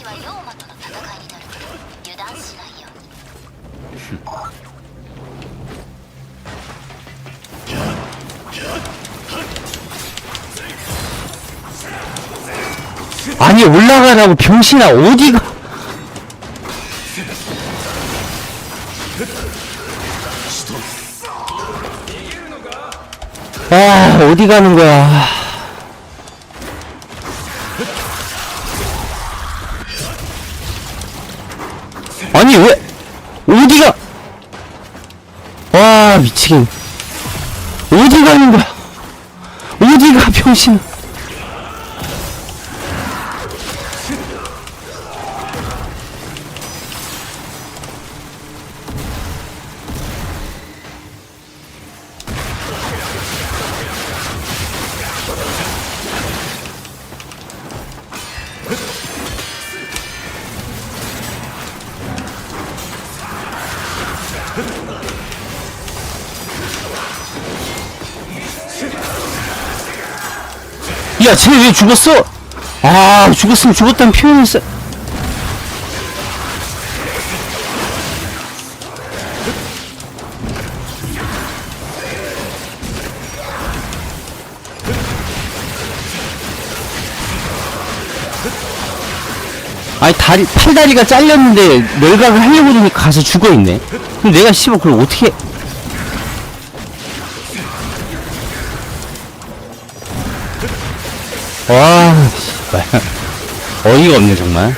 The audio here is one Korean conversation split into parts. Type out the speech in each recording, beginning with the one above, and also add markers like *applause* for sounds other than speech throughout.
敵は妖魔との戦いになるから油断しないように 아니 올라가라고 병신아 어디가 아 어디 가는 거야 아니 왜 어디가? 와 미치겠네. 어디 가는 거야? 어디가 병신아 야, 쟤 왜 죽었어? 아, 죽었으면 죽었다는 표현을 써. 아니, 다리, 팔다리가 잘렸는데, 멸각을 하려고 가서 죽어있네. 그럼 내가 씨발 그걸 어떻게. 와, 씨발. 어이가 없네, 정말.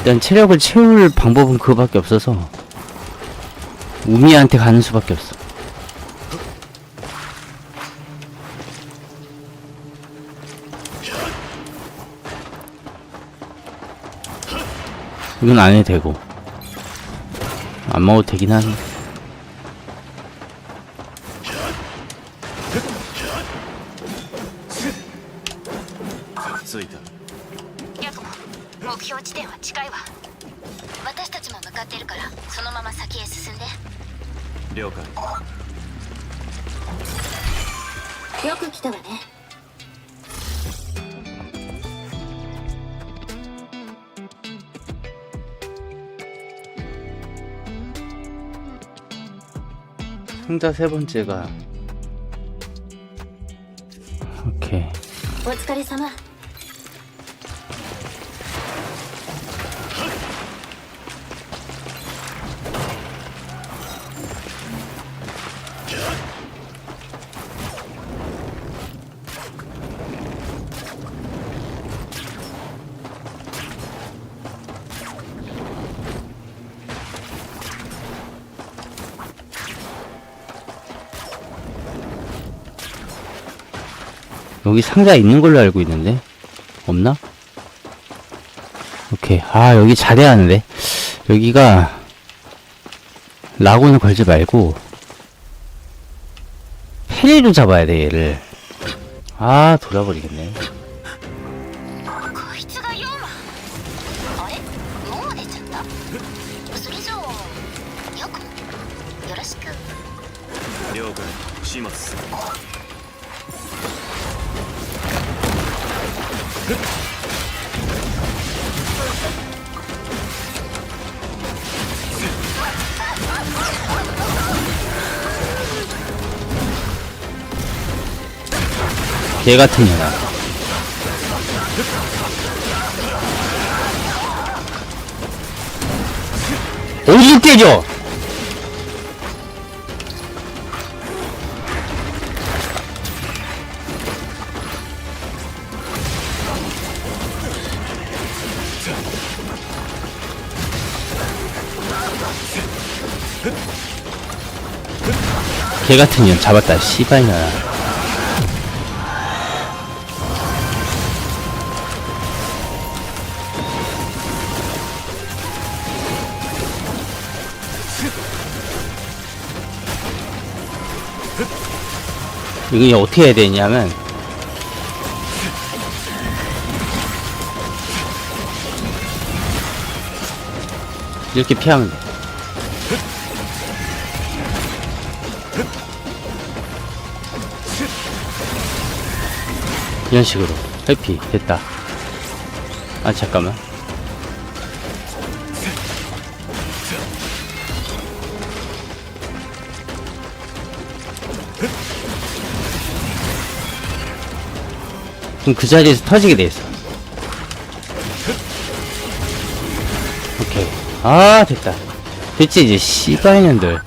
일단 체력을 채울 방법은 그거밖에 없어서 우미한테 가는 수밖에 없어. 이건 안 해도 되고. 안 먹어도 되긴 하 상자 세 번째가 오케이 お疲れ様 여기 상자 있는 걸로 알고 있는데. 없나? 오케이. 아 여기 잘해야 하는데. 여기가 라곤을 걸지 말고 페리로 잡아야 돼 얘를. 아 돌아버리겠네 개 같은 년아 어디를 때려 개 같은 년 잡았다 씨발년 이거 어떻게 해야 되냐면 이렇게 피하면 돼. 이런 식으로 회피 됐다. 아 잠깐만. 그럼 그 자리에서 터지게 돼 있어. 오케이. 아, 됐다. 됐지, 이제, 씨발년들.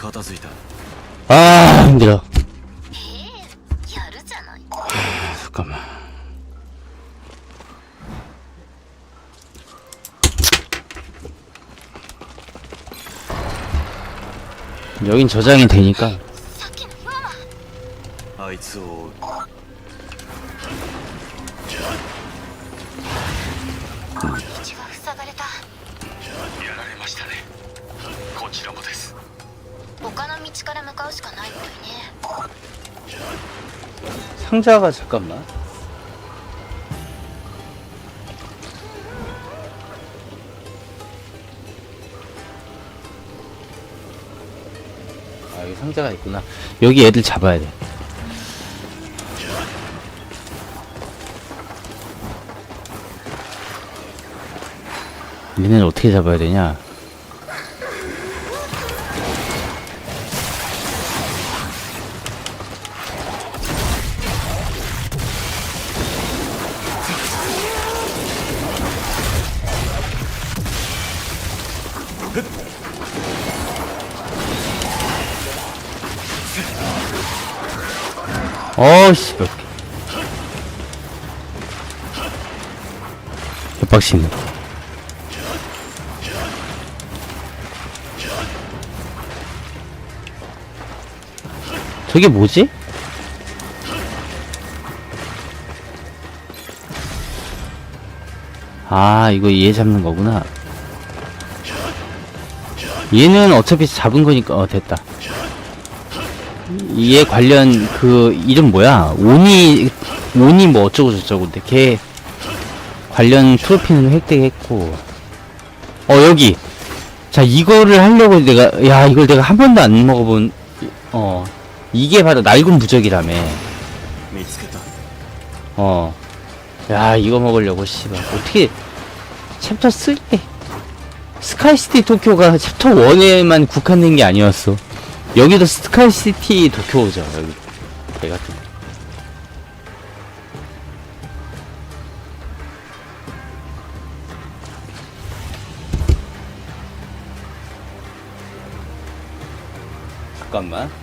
아, 힘들어. 아, 여긴 저장이 되니까. 상자가 잠깐만. 아 여기 상자가 있구나. 여기 애들 잡아야 돼. 얘네를 어떻게 잡아야 되냐? 어씨 몇 개. 개빡치네. 저게 뭐지? 아 이거 얘 잡는 거구나. 얘는 어차피 잡은 거니까 어 됐다. 이에 관련 그 이름 뭐야? 오니 오니 뭐 어쩌고 저쩌고. 근데 걔 관련 트로피는 획득했고. 어 여기. 자 이거를 하려고 내가 야 이걸 내가 한 번도 안 먹어본 어 이게 바로 낡은 부적이라며. 네, 어야 이거 먹으려고 씨발. 어떻게 챕터 3 스카이시티 도쿄가 챕터 1에만 국한된 게 아니었어? 여기도 스카이시티 도쿄죠 여기. 개 같은 거. 잠깐만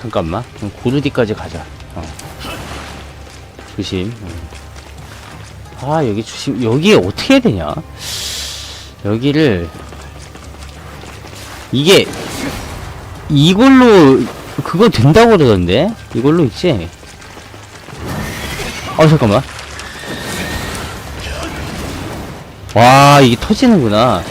잠깐만 그럼 고르디까지 가자 어. 조심 어. 아 여기 조심 여기 어떻게 해야 되냐 여기를 이게 이걸로 그거 된다고 그러던데? 이걸로 있지? 어 잠깐만 와 이게 터지는구나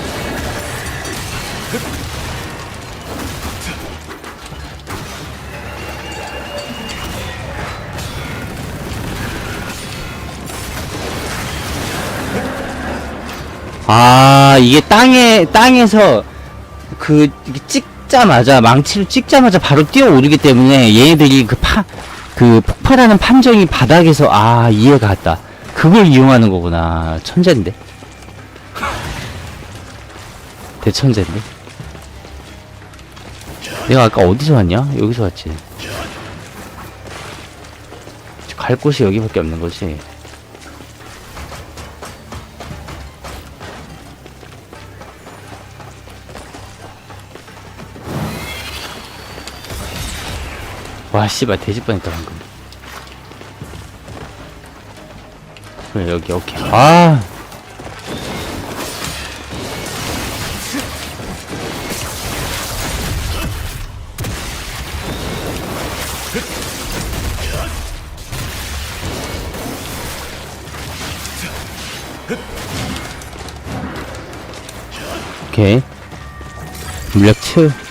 아 이게 땅에 땅에서 그 찍자마자 망치를 찍자마자 바로 뛰어오르기 때문에 얘네들이 그 파 그 폭발하는 판정이 바닥에서 아 이해가 갔다. 그걸 이용하는 거구나. 천재인데? *laughs* 대천재인데? 내가 아까 어디서 왔냐? 여기서 왔지. 갈 곳이 여기밖에 없는 거지 와 씨발 돼지 뻔했다 방금. 그래 여기 오케이. 아! 오케이. 물약 채.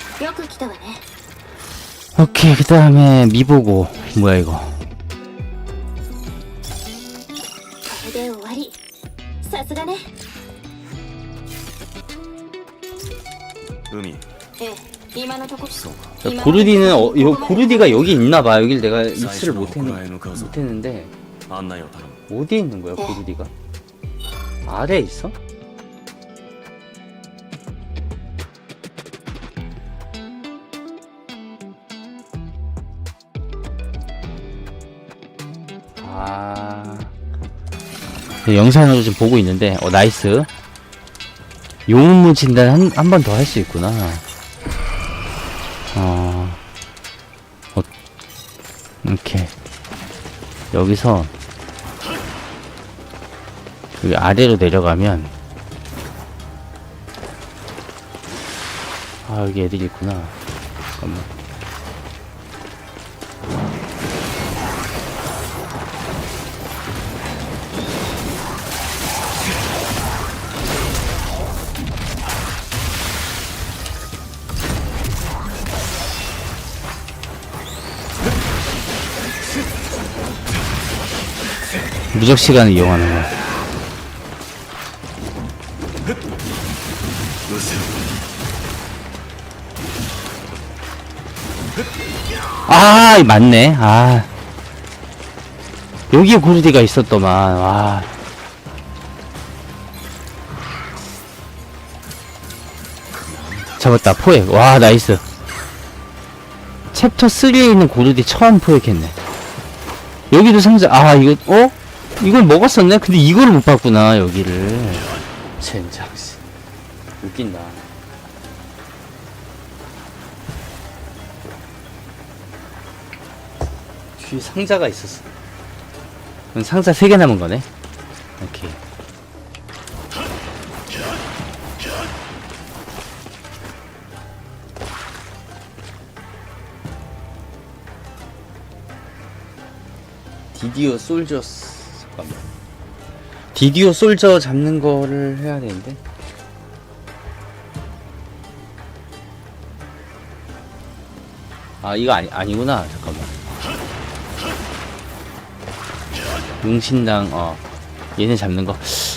오케이 그 다음에 미보고. 뭐야 이거? 음이. 자, 고르디는 어, 이거 고르디가 여기 있나봐. 여길 내가 입술을 못했는데 못했는데. 어디에 있는 거야 고르디가? 아래에 있어? 아. 네, 영상으로 좀 보고 있는데 어 나이스. 용무 진단 한 한 번 더 할 수 있구나. 어, 어. 이렇게. 여기서 여기 아래로 내려가면 아 여기 애들이 있구나. 잠깐만 무적 시간을 이용하는 거야 아, 맞네. 아. 여기에 고르디가 있었더만. 와. 잡았다. 포획. 와, 나이스. 챕터 3에 있는 고르디 처음 포획했네. 여기도 상자. 아, 이거 어? 이걸 먹었었네. 근데 이걸 못 봤구나, 여기를. 젠장 씨. 웃긴다. 뒤에 상자가 있었어. 그럼 상자 3개 남은 거네. 오케이. 디디오 솔저 스- 잠깐만. 디디오 솔저 잡는 거를 해야 되는데. 아 이거 아니 아니구나. 잠깐만. 용신당 어 얘네 잡는 거.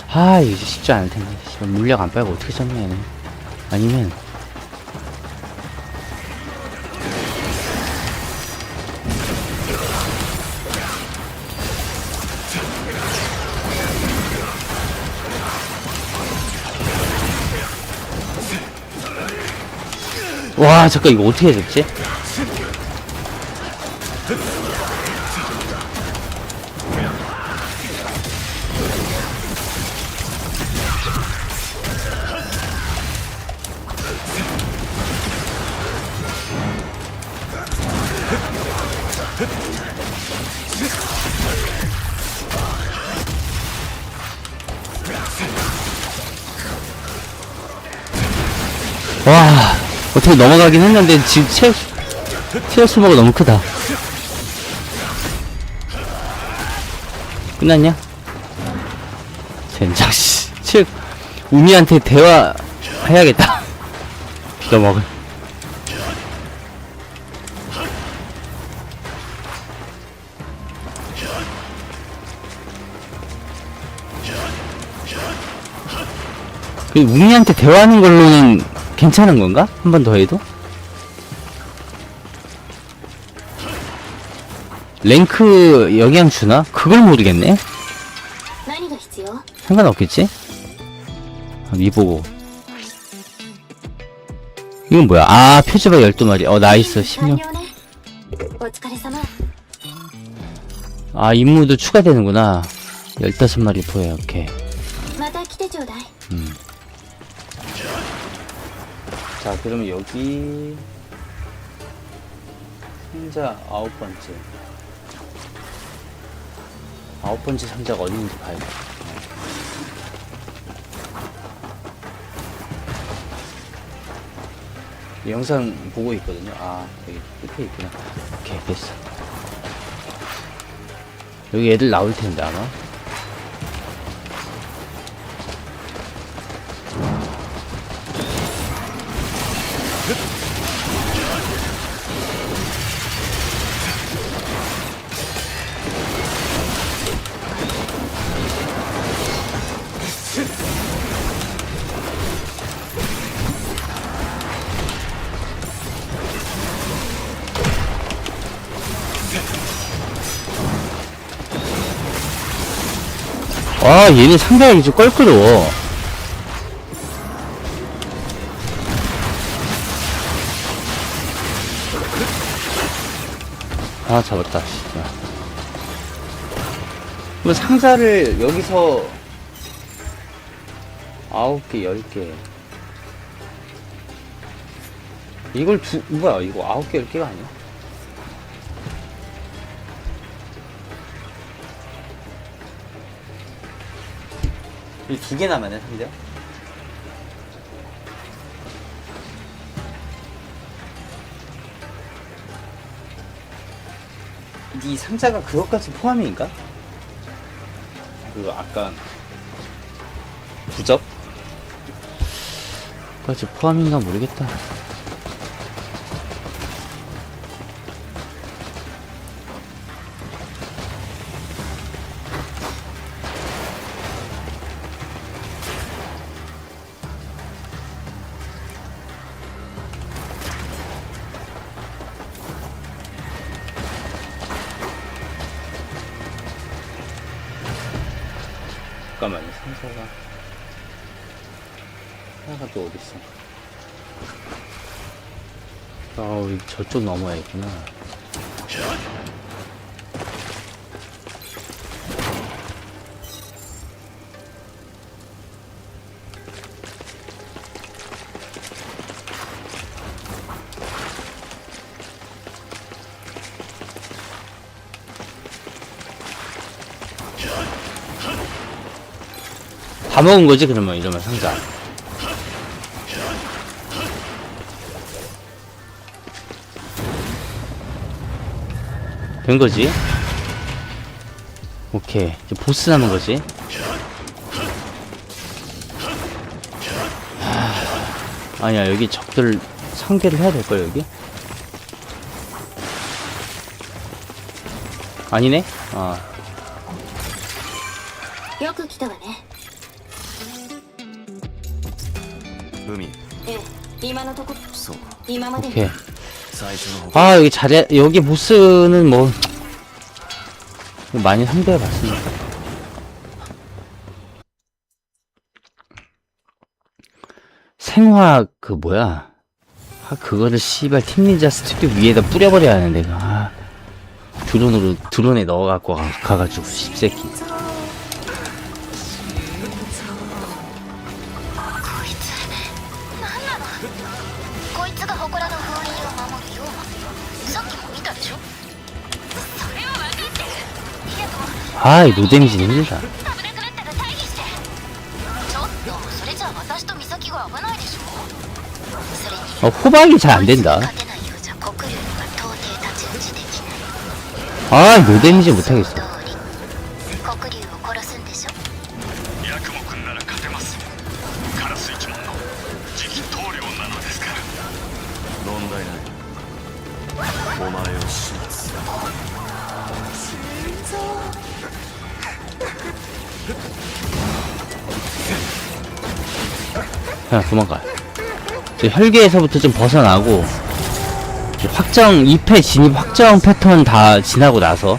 아 이거 쉽지 않을 텐데. 물약 안 빨고 어떻게 잡냐 얘네. 아니면 와 잠깐 이거 어떻게 해야 됐지? 와 어떻게 넘어가긴 했는데 지금 체력 체력 소모가 너무 크다. 끝났냐? 젠장 씨. 체력 우미한테 대화 해야겠다. *laughs* 넘어가. 그 우미한테 대화하는 걸로는 괜찮은 건가? 한 번 더 해도? 랭크 영향 주나? 그걸 모르겠네? 상관없겠지? 아, 이보고 이건 뭐야? 아, 표지바 12마리. 어, 나이스. 16. 아, 임무도 추가되는구나. 15마리 보여, 이렇게. 음. 자, 그러면 여기. 상자 아홉 번째. 아홉 번째 상자가 어디 있는지 봐야 돼. 이 영상 보고 있거든요. 아, 여기 끝에 있구나. 오케이, 됐어. 여기 애들 나올 텐데, 아마. 아, 얘네 상대하기 좀 껄끄러워. 아, 잡았다, 진짜. 뭐 상자를 여기서 아홉 개, 열 개. 이걸 두, 뭐야, 이거 아홉 개, 열 개가 아니야? 두 개 남았네, 상자. 이 상자가 그것까지 포함인가? 그 아까 부적? 까지 포함인가 모르겠다. 상자가. 하나가 또 어딨어? 아, 우리 저쪽 넘어야 겠구나 다 먹은 거지, 그러면 이러면 상자. 된 거지? 오케이. 이제 보스 남은 거지? 하... 아니야, 여기 적들 상대를 해야 될걸, 여기? 아니네? 아, よく来たわね 海ええ今のとこそう今まで 오케이. 最初の方 아, 여기 잘해, 여기 보스는 뭐, 많이 상대해봤으니까. 생화, 그, 뭐야. 아, 그거를 씨발 팀닌자 스튜디오 위에다 뿌려버려야 하는데, 그, 아. 드론으로, 드론에 넣어갖고 가, 가가지고, 씹새끼. 아이 노데미지 힘들다 어, 호박이 잘 안된다. 아 노데미지 못하겠어. 도망가. 저 혈계에서부터 좀 벗어나고 확정 2패 진입 확정 패턴 다 지나고 나서.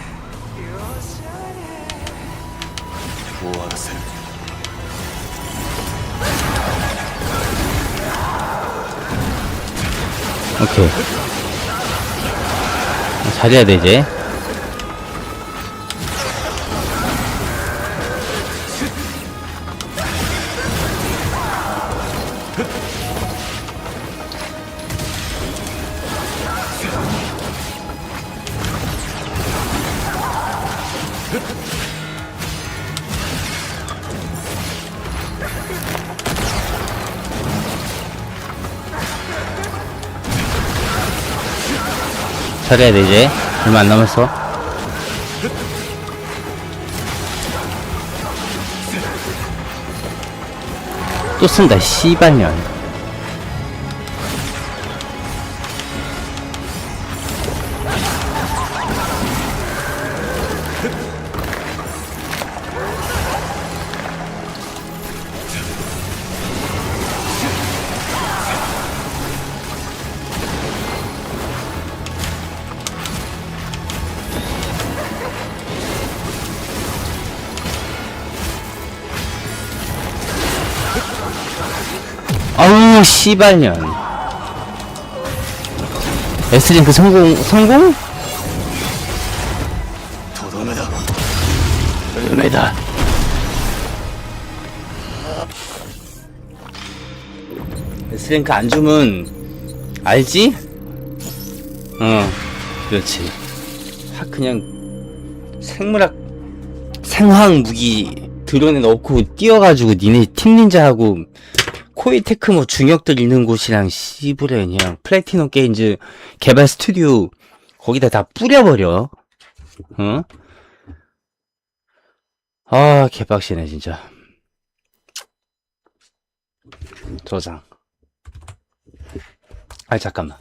오케이. 아, 잘해야 되지 돼, 이제. 얼마 안 남았어. 또 쓴다, 씨발년. 아우 씨발년 에스링크 그 성공 성공? 도도메다 도도메다 에스링크 그 안 주면 알지? 어 그렇지 하 그냥 생물학 생화학 무기 드론에 넣고 뛰어가지고 니네 팀 닌자하고 코이 테크모 중역들 있는 곳이랑 그냥 플래티넘 게임즈 개발 스튜디오 거기다 다 뿌려버려. 어? 아, 개빡시네, 진짜. 저장. 아, 잠깐만.